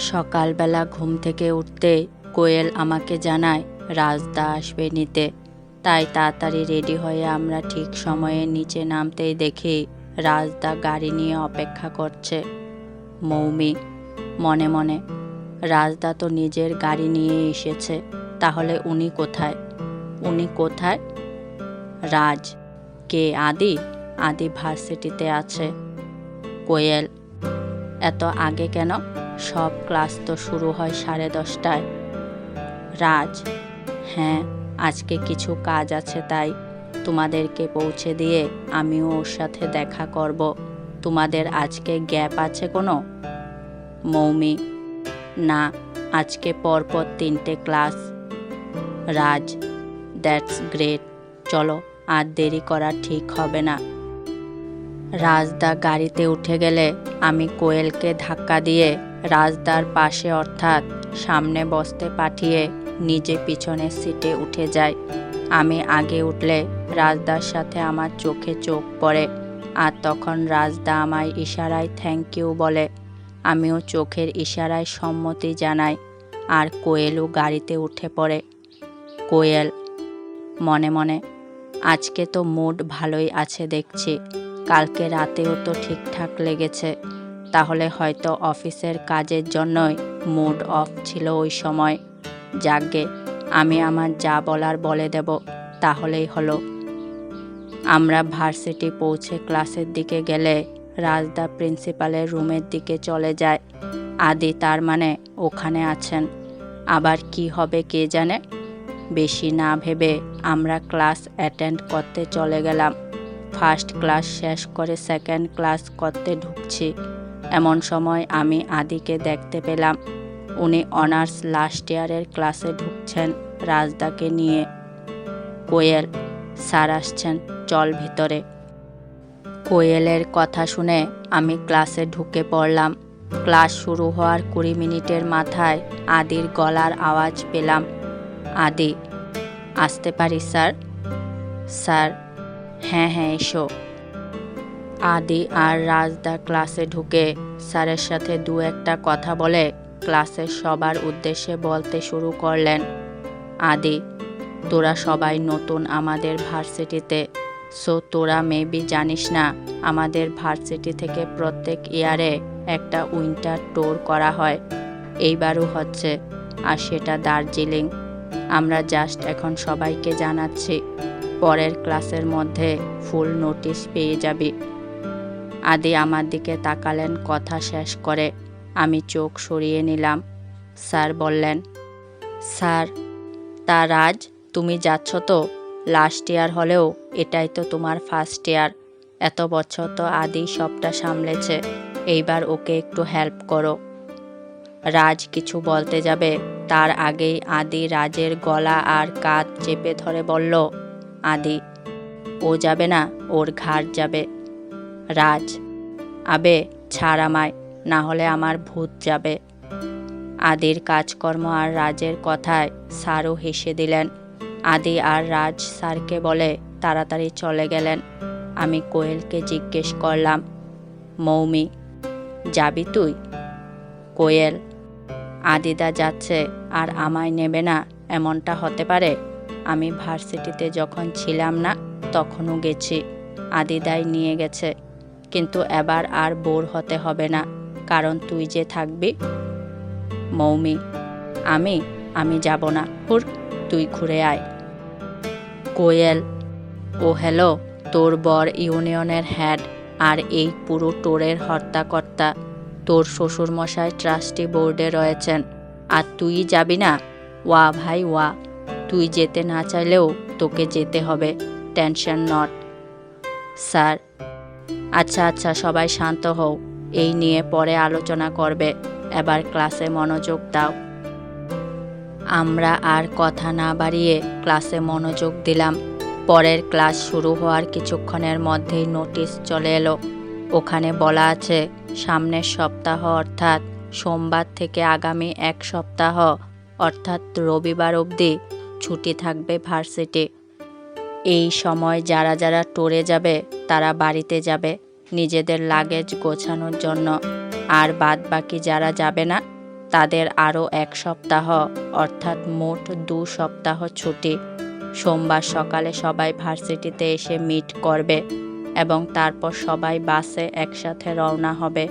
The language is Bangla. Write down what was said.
সকালবেলা ঘুম থেকে উঠতে কোয়েল আমাকে জানায়, রাজদা আসবে নিতে। তাই তাড়াতাড়ি রেডি হয়ে আমরা ঠিক সময়ে নিচে নামতেই দেখি রাজদা গাড়ি নিয়ে অপেক্ষা করছে। মৌমি, মনে মনে, রাজদা তো নিজের গাড়ি নিয়ে এসেছে, তাহলে উনি কোথায়? উনি কোথায়? রাজ, কে আদি? আদি ভার্সিটিতে আছে। কোয়েল, এত আগে কেন? সব ক্লাস তো শুরু হয় সাড়ে দশটায়। রাজ হ্যাঁ আজকে কিছু কাজ আছে তাই তোমাদেরকে পৌঁছে দিয়ে আমিও ওর সাথে দেখা করব। তোমাদের আজকে গ্যাপ আছে কোনো? মৌমি, না, আজকে পরপর তিনটে ক্লাস। রাজ, দ্যাটস গ্রেট, চলো আর দেরি করা ঠিক হবে না। রাজদা গাড়িতে উঠে গেলে আমি কোয়েলকে ধাক্কা দিয়ে রাজদার পাশে অর্থাৎ সামনে বসতে পাঠিয়ে নিজে পিছনের সিটে উঠে যায়। আমি আগে উঠলে রাজদার সাথে আমার চোখে চোখ পড়ে আর তখন রাজদা আমায় ইশারায় থ্যাংক ইউ বলে। আমিও চোখের ইশারায় সম্মতি জানাই আর কোয়েলও গাড়িতে উঠে পড়ে। কোয়েল, মনে মনে, আজকে তো মুড ভালোই আছে দেখছি, কালকে রাতেও তো ঠিকঠাক লেগেছে। তাহলে হয়তো অফিসের কাজের জন্যই মুড অফ ছিল ওই সময়। যাকগে, আমি আমার যা বলার বলে দেব, তাহলেই হলো। আমরা ভার্সিটি পৌঁছে ক্লাসের দিকে গেলে রাজদা প্রিন্সিপালের রুমের দিকে চলে যায়। আদি তার মানে ওখানে আছেন। আবার কি হবে কে জানে? বেশি না ভেবে আমরা ক্লাস অ্যাটেন্ড করতে চলে গেলাম। ফার্স্ট ক্লাস শেষ করে সেকেন্ড ক্লাস করতে ঢুকছি। এমন সময় আমি আদিকে দেখতে পেলাম। উনি অনার্স লাস্ট ইয়ারের ক্লাসে ঢুকছেন রাজদাকে নিয়ে। কোয়েল, স্যার আসছেন, চল ভিতরে। কোয়েলের কথা শুনে আমি ক্লাসে ঢুকে পড়লাম। ক্লাস শুরু হওয়ার কুড়ি মিনিটের মাথায় আদির গলার আওয়াজ পেলাম। আদি, আসতে পারি স্যার? স্যার হ্যাঁ হ্যাঁ এসো। আদি আর রাজদা ক্লাসে ঢুকে স্যারের সাথে দু একটা কথা বলে ক্লাসের সবার উদ্দেশ্যে বলতে শুরু করলেন, আদি, তোরা সবাই নতুন আমাদের ভার্সিটিতে। সো তোরা মেবি জানিস না, আমাদের ভার্সিটি থেকে প্রত্যেক ইয়ারে একটা উইন্টার ট্যুর করা হয়। এইবারও হচ্ছে, আর সেটা দার্জিলিং। আমরা জাস্ট এখন সবাইকে জানাচ্ছি, পরের ক্লাসের মধ্যে ফুল নোটিশ পেয়ে যাবি। আদি আমার দিকে তাকালেন, কথা শেষ করে আমি চোখ সরিয়ে নিলাম। স্যার বললেন, স্যার, তা রাজ, তুমি যাচ্ছ তো? লাস্ট ইয়ার হলেও এটাই তো তোমার ফার্স্ট ইয়ার। এত বছর তো আদি সবটা সামলেছে, এইবার ওকে একটু হেল্প করো। রাজ কিছু বলতে যাবে? তার আগেই আদি রাজের গলা আর কাঁধ চেপে ধরে বলল, আদি, ও যাবে না, ওর ঘাড় যাবে। রাজ। আবে, ছাড় আমায় না হলে আমার ভূত যাবে। আদির কাজকর্ম আর রাজের কথায় স্যারও হেসে দিলেন। আদি আর রাজ স্যারকে বলে তাড়াতাড়ি চলে গেলেন। আমি কোয়েলকে জিজ্ঞেস করলাম, মৌমি, যাবি তুই? কোয়েল, আদিদা যাচ্ছে আর আমায় নেবে না, এমনটা হতে পারে? আমি ভার্সিটিতে যখন ছিলাম না, তখনও গেছি। আদিদাই নিয়ে গেছে। কিন্তু এবার আর বোর হতে হবে না, কারণ তুই যে থাকবি। মৌমি, আমি আমি যাব না। হুর, তুই ঘুরে আয়। কোয়েল, ও হ্যালো, তোর বর ইউনিয়নের হ্যাড আর এই পুরো টোরের হর্তাকর্তা তোর শ্বশুরমশাই ট্রাস্টি বোর্ডে রয়েছেন। আর তুই যাবি না? ওয়া ভাই, ওয়া। তুই যেতে না চাইলেও তোকে যেতে হবে, টেনশন নট। স্যার আচ্ছা আচ্ছা সবাই শান্ত হও। এই নিয়ে পরে আলোচনা করবে। এবার ক্লাসে মনোযোগ দাও। আমরা আর কথা না বাড়িয়ে ক্লাসে মনোযোগ দিলাম। পরের ক্লাস শুরু হওয়ার কিছুক্ষণের মধ্যেই নোটিশ চলে এলো। ওখানে বলা আছে, সামনের সপ্তাহ অর্থাৎ সোমবার থেকে আগামী এক সপ্তাহ, অর্থাৎ রবিবার অবধি ছুটি থাকবে ভার্সিটি। এই সময় যারা যারা ট্যুরে যাবে তারা বাড়িতে যাবে, নিজেদের লাগেজ গোছানোর জন্য। আর বাদ বাকি যারা যাবে না, তাদের আরও এক সপ্তাহ, অর্থাৎ মোট দু সপ্তাহ ছুটি। সোমবার সকালে সবাই ভার্সিটিতে এসে মিট করবে এবং তারপর সবাই বাসে একসাথে রওনা হবে।